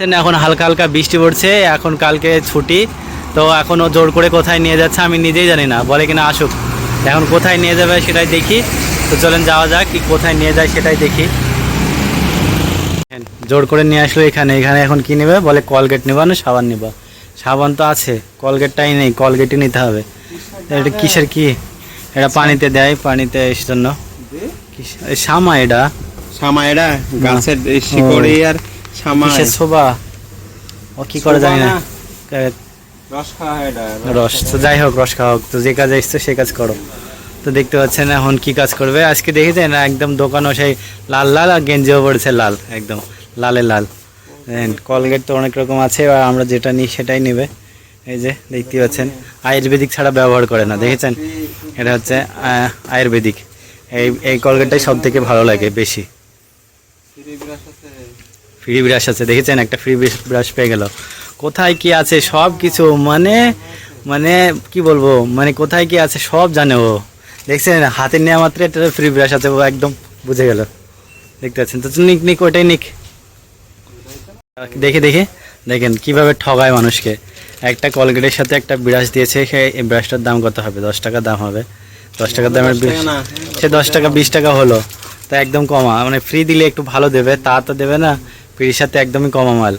এখন হালকা হালকা বৃষ্টি পড়ছে এখন কালকে ছুটি। তো এখনও জোর করে কোথায় নিয়ে যাচ্ছে আমি নিজেই জানি না বলে কিনা আসুক। এখন কোথায় নিয়ে যাবে সেটাই দেখি। তো চলেন যাওয়া যাক কি কোথায় নিয়ে যায় সেটাই দেখি। জোর করে নিয়ে আসলো এখানে এখানে এখন কি নেবে? বলে কলগেট নেবা না সাবান নেবা। সাবান তো আছে কলগেটটাই নেই কলগেটই নিতে হবে। এটা কিসের কি? এটা পানিতে দেয় পানিতে এই জন্য। কিস- এটা। শামা এটা গাছের শিকড়ি আর কিসের শোভা? ও কি করে জানি না। রস খাওয়া হয় রস তো যাই হোক রস খাওয়া হোক। তো যে কাজে এসছো সেই কাজ করো। তো দেখতে পাচ্ছেন এখন কি কাজ করবে। আজকে দেখেছেন একদম দোকানও সেই লাল লাল আর গেঞ্জিও পড়েছে লাল একদম লালে লাল। কলগেট তো অনেক রকম আছে আর আমরা যেটা নিই সেটাই নেবে। এই যে দেখতে পাচ্ছেন আয়ুর্বেদিক ছাড়া ব্যবহার করে না। দেখেছেন? এটা হচ্ছে আয়ুর্বেদিক। এই এই কলগেটটাই সব থেকে ভালো লাগে বেশি। ফ্রি ব্রাশ আছে। দেখেছেন? একটা ফ্রি ব্রাশ পেয়ে গেল। কোথায় কি আছে সব কিছু? মানে মানে কি বলব? মানে কোথায় কি আছে সব জানে ও। দেখছেন? হাতে নেওয়া মাত্র একটা ফ্রি ব্রাশ আছে। ও একদম বুঝে গেল। দেখতে পাচ্ছেন? তো নিক নিক ওইটাই নিক। দেখে দেখে। দেখেন কীভাবে ঠগায় মানুষকে। একটা কলগেটের সাথে একটা ব্রাশ দিয়েছে। সে এই ব্রাশটার দাম কত হবে? দশ টাকা দাম হবে। দশ টাকার দামের ব্রাশ সে দশ টাকা বিশ টাকা হলো। তা একদম কমা। মানে ফ্রি দিলে একটু ভালো দেবে। তা তো দেবে না। ফ্রির সাথে একদমই কমা মাল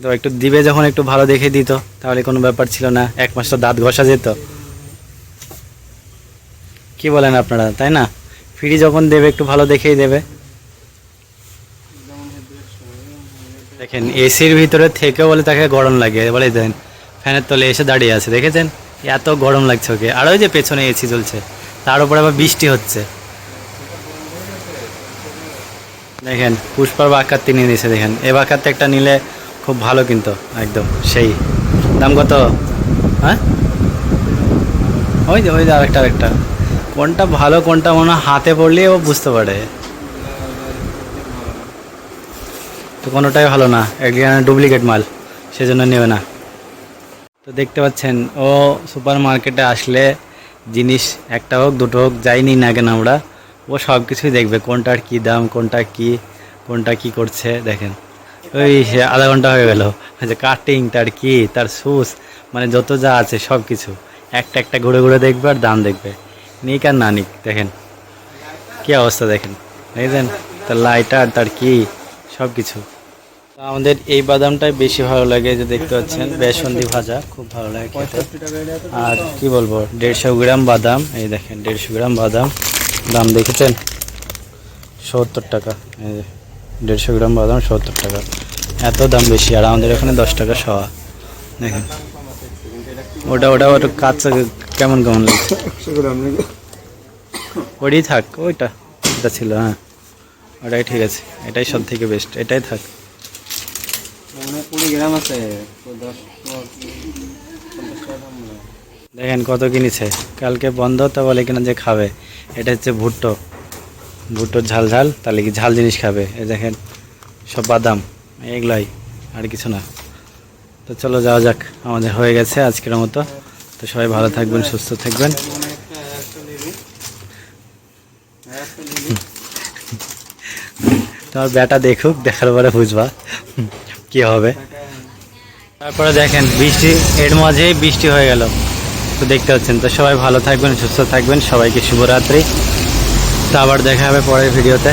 তো একটু দিবে যখন একটু ভালো দেখে দিত, তাহলে কোনো ব্যাপার ছিল না, এক মাস তো দাঁত ঘষা যেত। কি বলেন আপনারা, তাই না? ফ্রি যখন দেবে, একটু ভালো দেখেই দেবে। দেখেন, এসির ভিতরে থেকেও বলে তাকে গরম লাগে, বলে দেন, ফ্যানের তলে এসে দাঁড়িয়ে আছে, দেখেছেন? এত গরম লাগছে ওকে। আর ওই যে পেছনে এসি চলছে তার উপরে আবার বৃষ্টি হচ্ছে। দেখেন, পুষ্পার বাকার তিনি নিয়েছে দেখেন। এ বাকারতে একটা নিলে খুব ভালো কিন্তু, একদম, সেই। দাম কত? হ্যাঁ? ওই যে ওই যে আরেকটা আরেকটা। কোনটা ভালো, কোনটা মনে হাতে পড়লে ও বুঝতে পারে। তো কোনোটাই ভালো না ডুপ্লিকেট মাল, সেজন্য নেবে না। তো দেখতে পাচ্ছেন, ও সুপার মার্কেটে আসলে জিনিস একটা হোক, দুটো হোক যাইনি না কেন আমরা ও সব কিছুই দেখবে, কোনটার কি দাম, কোনটা কি কোনটা কি করছে, দেখেন। ওই আধা ঘণ্টা হয়ে গেল যে কাটিং তার কি, তার সুস মানে যত যা আছে সব কিছু একটা একটা ঘুরে ঘুরে দেখবে আর দাম দেখবে। নিক আর না নিক, দেখেন। কি অবস্থা দেখেন। দেখেন তার লাইটার তার কি সব কিছু আমাদের এই বাদামটাই বেশি ভালো লাগে, যে দেখতে পাচ্ছেন বেসন্দি ভাজা, খুব ভালো লাগে আর কি বলব, দেড়শো গ্রাম বাদাম, এই দেখেন, দেড়শো গ্রাম বাদাম। দাম দেখেছেন? সত্তর টাকা। এই যে, দেড়শো গ্রাম বাদাম সত্তর টাকা। এত দাম বেশি আর আমাদের এখানে দশ টাকা শোয়া দেখেন। ওটা ওটা ওটা কাঁচা কেমন কেমন লাগছে? ওইটাই থাক ওইটা। এটা ছিল হ্যাঁ। ওটাই ঠিক আছে। এটাই সব থেকে বেস্ট এটাই থাক। মানে কুড়ি গ্রাম আছে তো দশ পঞ্চাশ টাকা দাম মনে হয়। দেখেন কত কিনেছে। কালকে বন্ধ তা বলে কিনা যে খাবে। এটা হচ্ছে ভুট্টো। ভুট্টোর ঝাল ঝাল তাহলে কি ঝাল জিনিস খাবে। এই দেখেন, সব বাদাম, এগুলাই, আর কিছু না। তো চলো যাওয়া যাক, আমাদের হয়ে গেছে আজকের মতো। তো সবাই ভালো থাকবেন, সুস্থ থাকবেন। তোমার ব্যাটা দেখুক, দেখার পরে বুঝবা কি হবে। তারপরে দেখেন, বৃষ্টি, এর মাঝেই বৃষ্টি হয়ে গেল। তো দেখতে পাচ্ছেন। তো সবাই ভালো থাকবেন, সুস্থ থাকবেন। সবাইকে শুভরাত্রি। তো আবার দেখা হবে পরের ভিডিওতে।